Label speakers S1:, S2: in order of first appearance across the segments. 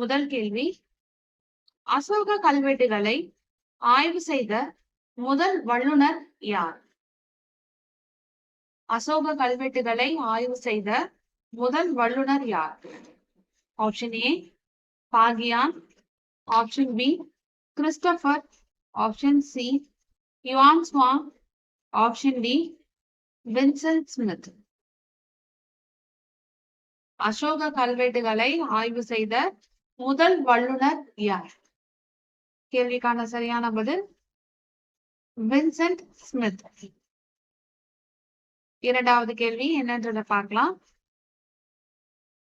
S1: முதல் கேள்வி. அசோக கல்வெட்டுகளை ஆய்வு செய்த முதல் வல்லுனர் யார்? அசோக கல்வெட்டுகளை ஆய்வு செய்த முதல் வல்லுனர் யார்? Option A Fa Hien option B Christopher option C Yuan Chwang option D Vincent Smith Ashoka கல்வெட்டுகளை ஆய்வு செய்த முதல் வல்லுனர் யார்? கேள்விக்கான சரியான பதில் வின்சென்ட் ஸ்மித். இரண்டாவது கேள்வி என்னன்றதை பார்க்கலாம்.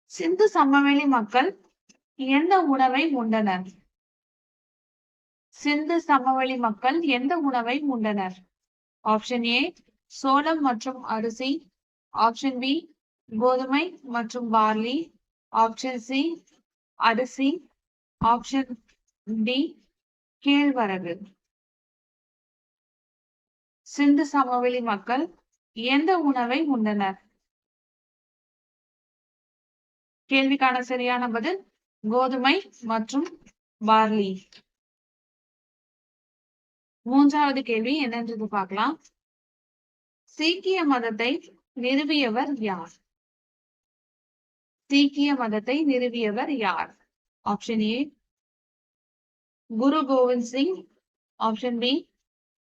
S1: சிந்து சமவெளி மக்கள் எந்த உணவை உண்டனர்? சிந்து சமவெளி மக்கள் எந்த உணவை உண்டனர்? ஆப்ஷன் ஏ சோளம் மற்றும் அரிசி. ஆப்ஷன் பி கோதுமை மற்றும் பார்லி. ஆப்ஷன் சி அரிசி ஆப்ஷன் டி கேழ்வரகு. சிந்து சமவெளி மக்கள் எந்த உணவை உண்டனர்? கேள்விக்கான சரியான பதில் கோதுமை மற்றும் பார்லி. மூன்றாவது கேள்வி என்னன்றது பார்க்கலாம். சீக்கிய மதத்தை நிறுவியவர் யார்? சீக்கிய மதத்தை நிறுவியவர் யார்? Option A Guru Gobind Singh. Option B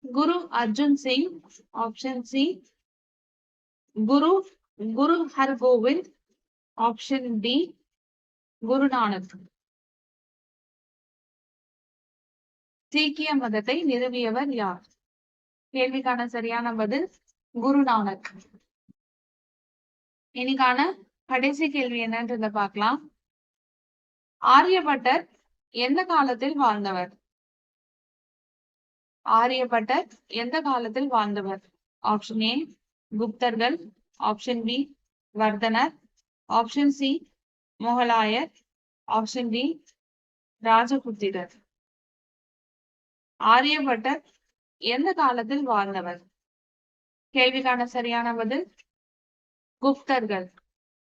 S1: Guru Arjun Singh. Option C Guru Guru Har Gobind option D Guru Nanak. சீக்கிய மதத்தை நிறுவியவர் யார்? கேள்விக்கான சரியான பதில் குருநானக். இனிக்கான கடைசி கேள்வி என்னன்றத பார்க்கலாம். ஆரியபட்டர் எந்த காலத்தில் வாழ்ந்தவர்? ஆரியபட்டர் எந்த காலத்தில் வாழ்ந்தவர்? ஆப்ஷன் ஏ குப்தர்கள். ஆப்ஷன் பி வர்தனர். ஆப்ஷன் சி முகலாயர். ஆப்ஷன் டி ராஜபுத்திரர். ஆரியபட்டர் எந்த காலத்தில் வாழ்ந்தவர்? கேள்விக்கான சரியான பதில் குப்தர்கள்.